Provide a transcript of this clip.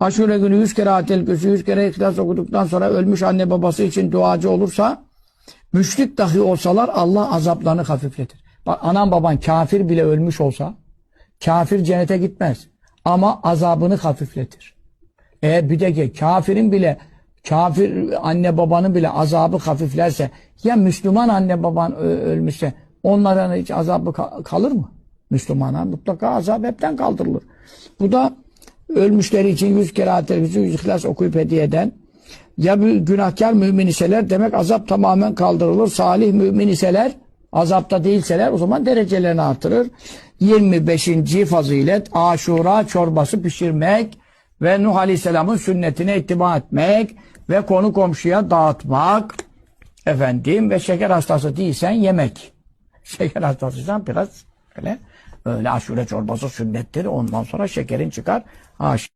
Aşure günü yüz kere atel kürsü, yüz kere ihlas okuduktan sonra ölmüş anne babası için duacı olursa müşrik dahi olsalar Allah azaplarını hafifletir. Bak anan baban kafir bile ölmüş olsa kafir cennete gitmez. Ama azabını hafifletir. Eğer bir de ki kafirin bile kafir anne babanın bile azabı hafiflerse ya Müslüman anne baban ölmüşse onların hiç azabı ka- kalır mı? Müslümana mutlaka azap hepten kaldırılır. Bu da ölmüşleri için yüz kere atel yüz ihlas okuyup hediye eden ya günahkar mümin iseler demek azap tamamen kaldırılır. Salih mümin iseler azapta değilseler o zaman derecelerini artırır. 25. fazilet aşura çorbası pişirmek ve Nuh Aleyhisselam'ın sünnetine ittiba etmek ve konu komşuya dağıtmak efendim ve şeker hastası değilsen yemek. Şeker hastasıysan biraz öyle öyle aşure çorbası sünnettir. Ondan sonra şekerin çıkar. Haş.